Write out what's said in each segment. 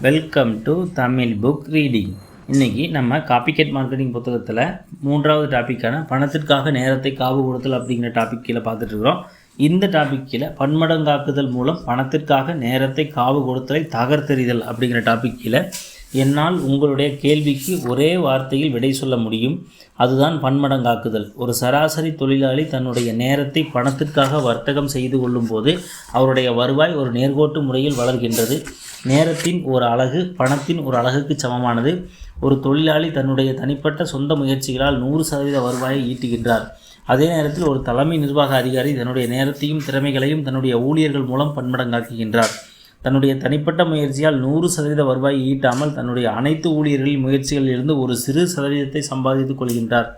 Welcome to Tamil book reading இன்னைக்கு நம்ம copycat marketing புத்தகத்தில் மூன்றாவது டாப்பிக்கான பணத்திற்காக நேரத்தை காவு கொடுத்தல் அப்படிங்கிற டாபிக் கீழே இந்த டாபிக் கீழே பன்மடங்காக்குதல் மூலம் பணத்திற்காக நேரத்தை காவு கொடுத்தலை தகர்த்தெறிதல் அப்படிங்கிற டாபிக் கீழே என்னால் உங்களுடைய கேள்விக்கு ஒரே வார்த்தையில் விடை சொல்ல முடியும். அதுதான் பன்மடங்காக்குதல். ஒரு சராசரி தொழிலாளி தன்னுடைய நேரத்தை பணத்திற்காக வர்த்தகம் செய்து கொள்ளும்போது அவருடைய வருவாய் ஒரு நேர்கோட்டு முறையில் வளர்கின்றது. நேரத்தின் ஒரு அலகு பணத்தின் ஒரு அழகுக்கு சமமானது. ஒரு தொழிலாளி தன்னுடைய தனிப்பட்ட சொந்த முயற்சிகளால் நூறு சதவீத வருவாயை ஈட்டுகின்றார். அதே நேரத்தில் ஒரு தலைமை நிர்வாக அதிகாரி தன்னுடைய நேரத்தையும் திறமைகளையும் தன்னுடைய ஊழியர்கள் மூலம் பன்மடங்காக்குகின்றார். தன்னுடைய தனிப்பட்ட முயற்சியால் நூறு சதவீத வருவாய் ஈட்டாமல் தன்னுடைய அனைத்து ஊழியர்களின் முயற்சிகளில் இருந்து ஒரு சிறு சதவீதத்தை சம்பாதித்துக் கொள்கின்றார்.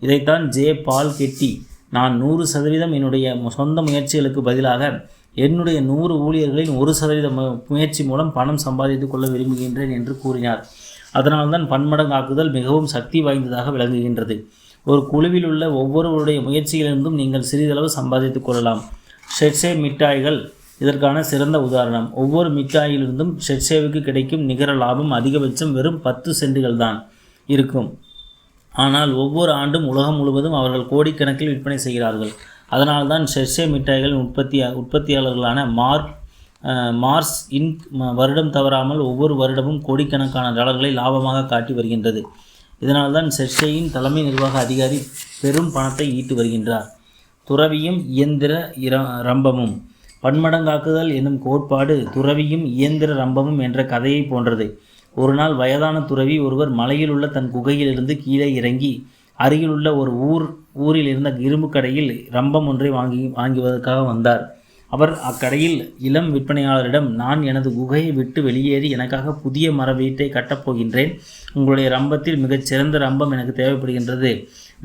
இதைத்தான் ஜே பால் கெட்டி நான் நூறு சதவீதம் என்னுடைய சொந்த முயற்சிகளுக்கு பதிலாக என்னுடைய நூறு ஊழியர்களின் ஒரு சதவீத முயற்சி மூலம் பணம் சம்பாதித்துக் கொள்ள விரும்புகின்றேன் என்று கூறினார். அதனால்தான் பன்மடங்காக்குதல் மிகவும் சக்தி வாய்ந்ததாக விளங்குகின்றது. ஒரு குழுவில் உள்ள ஒவ்வொருவருடைய முயற்சியிலிருந்தும் நீங்கள் சிறிதளவு சம்பாதித்துக் கொள்ளலாம். ஷெட்ஸே மிட்டாய்கள் இதற்கான சிறந்த உதாரணம். ஒவ்வொரு மிட்டாயிலிருந்தும் ஷெட்ஷேவுக்கு கிடைக்கும் நிகர லாபம் அதிகபட்சம் வெறும் பத்து சென்டுகள் தான் இருக்கும். ஆனால் ஒவ்வொரு ஆண்டும் உலகம் முழுவதும் அவர்கள் கோடிக்கணக்கில் விற்பனை செய்கிறார்கள். அதனால்தான் ஷெர்ஷே மிட்டாய்களின் உற்பத்தி உற்பத்தியாளர்களான மார்க் மார்ஸ் இன்க் வருடம் தவறாமல் ஒவ்வொரு வருடமும் கோடிக்கணக்கான டாலர்களை லாபமாக காட்டி வருகின்றது. இதனால்தான் ஷெர்ஷேயின் தலைமை நிர்வாக அதிகாரி பெரும் பணத்தை ஈட்டு வருகின்றார். துறவியும் இயந்திர இர- ரம்பமும். பன்மடங்காக்குதல் என்னும் கோட்பாடு துறவியும் இயந்திர ரம்பமும் என்ற கதையை போன்றது. ஒரு நாள் வயதான துறவி ஒருவர் மலையில் உள்ள தன் குகையிலிருந்து கீழே இறங்கி அருகிலுள்ள ஒரு ஊர் ஊரில் இருந்த இரும்பு கடையில் ரம்பம் ஒன்றை வாங்கி வாங்குவதற்காக வந்தார். அவர் அக்கடையில் இளம் விற்பனையாளரிடம் நான் எனது குகையை விட்டு வெளியேறி எனக்காக புதிய மர வீட்டை கட்டப்போகின்றேன் உங்களுடைய ரம்பத்தில் மிகச்சிறந்த ரம்பம் எனக்கு தேவைப்படுகின்றது.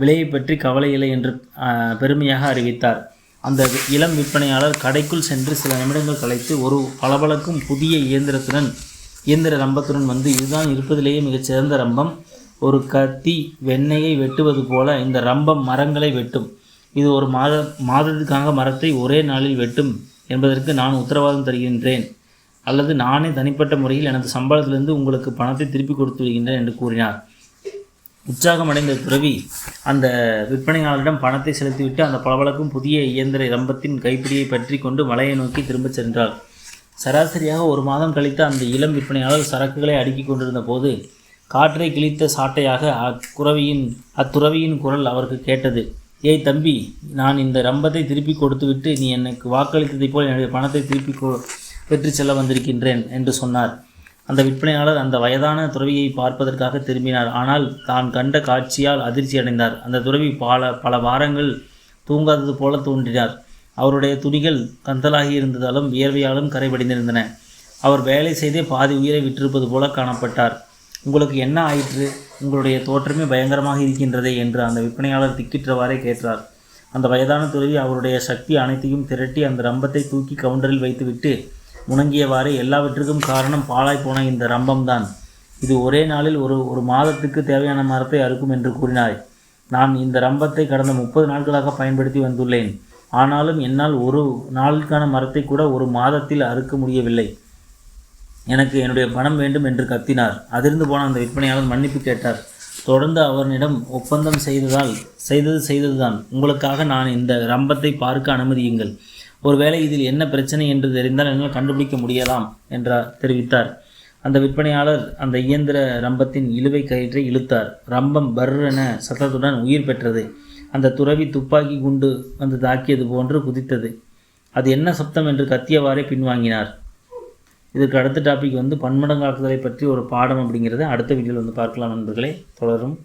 விலையை பற்றி கவலை இல்லை என்று பெருமையாக அறிவித்தார். அந்த இளம் விற்பனையாளர் கடைக்குள் சென்று சில நிமிடங்கள் கழித்து ஒரு பளபளக்கும் புதிய இயந்திரத்துடன் இயந்திர ரம்பத்துடன் வந்து இதுதான் இருப்பதிலேயே மிகச் சிறந்த ரம்பம். ஒரு கத்தி வெண்ணெயை வெட்டுவது போல இந்த ரம்பம் மரங்களை வெட்டும். இது ஒரு மாத மாதத்துக்காக மரத்தை ஒரே நாளில் வெட்டும் என்பதற்கு நான் உத்தரவாதம் தருகின்றேன். அல்லது நானே தனிப்பட்ட முறையில் எனது சம்பளத்திலிருந்து உங்களுக்கு பணத்தை திருப்பி கொடுத்து விடுகின்றேன் என்று கூறினார். உற்சாகமடைந்த துறவி அந்த விற்பனையாளரிடம் பணத்தை செலுத்திவிட்டு அந்த பளபளக்கும் புதிய இயந்திர ரம்பத்தின் கைப்பிடியை பற்றி கொண்டு மலையை நோக்கி திரும்பச் சென்றார் சராசரியாக ஒரு மாதம் கழித்து அந்த இளம் விற்பனையாளர் சரக்குகளை அடுக்கி கொண்டிருந்த போது காற்றை கிழித்த சாட்டையாக அக்குறவியின் அத்துறவியின் குரல் அவருக்கு கேட்டது. ஏய் தம்பி நான் இந்த ரம்பத்தை திருப்பி கொடுத்துவிட்டு நீ எனக்கு வாக்களித்ததைப் போல் என்னுடைய பணத்தை திருப்பி கொ- பெற்று செல்ல வந்திருக்கின்றேன் என்று சொன்னார். அந்த விற்பனையாளர் அந்த வயதான துறவியை பார்ப்பதற்காக திரும்பினார். ஆனால் தான் கண்ட காட்சியால் அதிர்ச்சி அடைந்தார். அந்த துறவி பல பல வாரங்கள் தூங்காதது போல தோன்றினார். அவருடைய துணிகள் கந்தலாகி இருந்ததாலும் வியர்வையாலும் கரைபடிந்திருந்தன. அவர் வேலை செய்தே பாதி உயிரை விட்டிருப்பது போல காணப்பட்டார். உங்களுக்கு என்ன ஆயிற்று? உங்களுடைய தோற்றமே பயங்கரமாக இருக்கின்றதே என்று அந்த விற்பனையாளர் திக்கிற்றவாறே கேட்டார். அந்த வயதான துறவி அவருடைய சக்தி அனைத்தையும் திரட்டி அந்த ரம்பத்தை தூக்கி கவுண்டரில் வைத்துவிட்டு முணங்கியவாறு எல்லாவற்றுக்கும் காரணம் பாழாய் போன இந்த ரம்பம்தான். இது ஒரே நாளில் ஒரு ஒரு மாதத்துக்கு தேவையான மரத்தை அறுக்கும் என்று கூறினாய். நான் இந்த ரம்பத்தை கடந்த முப்பது நாட்களாக பயன்படுத்தி வந்துள்ளேன். ஆனாலும் என்னால் ஒரு நாளுக்கான மரத்தை கூட ஒரு மாதத்தில் அறுக்க முடியவில்லை. எனக்கு என்னுடைய பணம் வேண்டும் என்று கத்தினார். அதிர்ந்து போன அந்த விற்பனையாளர் மன்னிப்பு கேட்டார். தொடர்ந்து அவனிடம் ஒப்பந்தம் செய்ததால் செய்தது செய்ததுதான். உங்களுக்காக நான் இந்த ரம்பத்தை பார்க்க அனுமதியுங்கள். ஒருவேளை இதில் என்ன பிரச்சனை என்று தெரிந்தால் என்னால் கண்டுபிடிக்க முடியலாம் என்றார் தெரிவித்தார். அந்த விற்பனையாளர் அந்த இயந்திர ரம்பத்தின் இழுவை கயிற்றை இழுத்தார். ரம்பம் பர் என சத்தத்துடன் உயிர் பெற்றது. அந்த துறவி துப்பாக்கி குண்டு வந்து தாக்கியது போன்று குதித்தது. அது என்ன சப்தம் என்று கத்தியவாறே பின்வாங்கினார். இதுக்கு அடுத்த டாபிக் வந்து பன்மடங்காக்குதலை பற்றி ஒரு பாடம் அப்படிங்கிறத அடுத்த வீடியோவில் வந்து பார்க்கலாம் நண்பர்களே. தொடரும்.